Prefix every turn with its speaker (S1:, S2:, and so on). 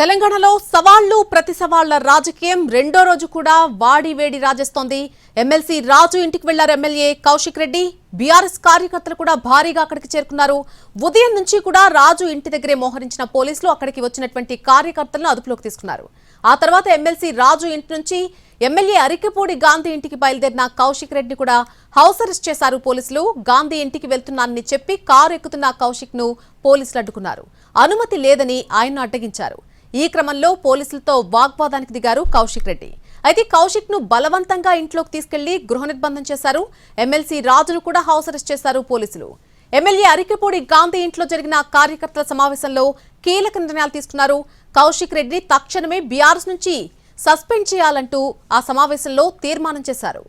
S1: తెలంగాణలో సవాళ్ళు ప్రతి సవాళ్ళ రాజకీయం రెండో రోజు కూడా వాడి వేడి రాజేస్తోంది. ఎమ్మెల్సీ రాజు ఇంటికి వెళ్ళారు ఎమ్మెల్యే కౌశిక్ రెడ్డి. బీఆర్ఎస్ కార్యకర్తలు కూడా భారీగా అక్కడికి చేరుకున్నారు. ఉదయం నుంచి కూడా రాజు ఇంటి దగ్గరే మోహరించిన పోలీసులు అక్కడికి వచ్చినటువంటి కార్యకర్తలను అదుపులోకి తీసుకున్నారు. ఆ తర్వాత ఎమ్మెల్సీ రాజు ఇంటి నుంచి ఎమ్మెల్యే అరికపూడి గాంధీ ఇంటికి బయలుదేరిన కౌశిక్ రెడ్డి కూడా హౌస్ అరెస్ట్ చేశారు పోలీసులు. గాంధీ ఇంటికి వెళ్తున్నానని చెప్పి కారు ఎక్కుతున్న కౌశిక్ను పోలీసులు అడ్డుకున్నారు. అనుమతి లేదని ఆయన అడ్డగించారు. ఈ క్రమంలో పోలీసులతో వాగ్వాదానికి దిగారు కౌశిక్ రెడ్డి. అయితే కౌశిక్ను బలవంతంగా ఇంట్లోకి తీసుకెళ్ళి గృహ నిర్బంధం చేశారు. ఎమ్మెల్సీ రాజును కూడా హౌస్ అరెస్ట్ చేశారు పోలీసులు. ఎమ్మెల్యే అరికపూడి గాంధీ ఇంట్లో జరిగిన కార్యకర్తల సమావేశంలో కీలక నిర్ణయాలు తీసుకున్నారు. కౌశిక్ రెడ్డిని తక్షణమే బీఆర్ఎస్ నుంచి సస్పెండ్ చేయాలంటూ ఆ సమావేశంలో తీర్మానం చేశారు.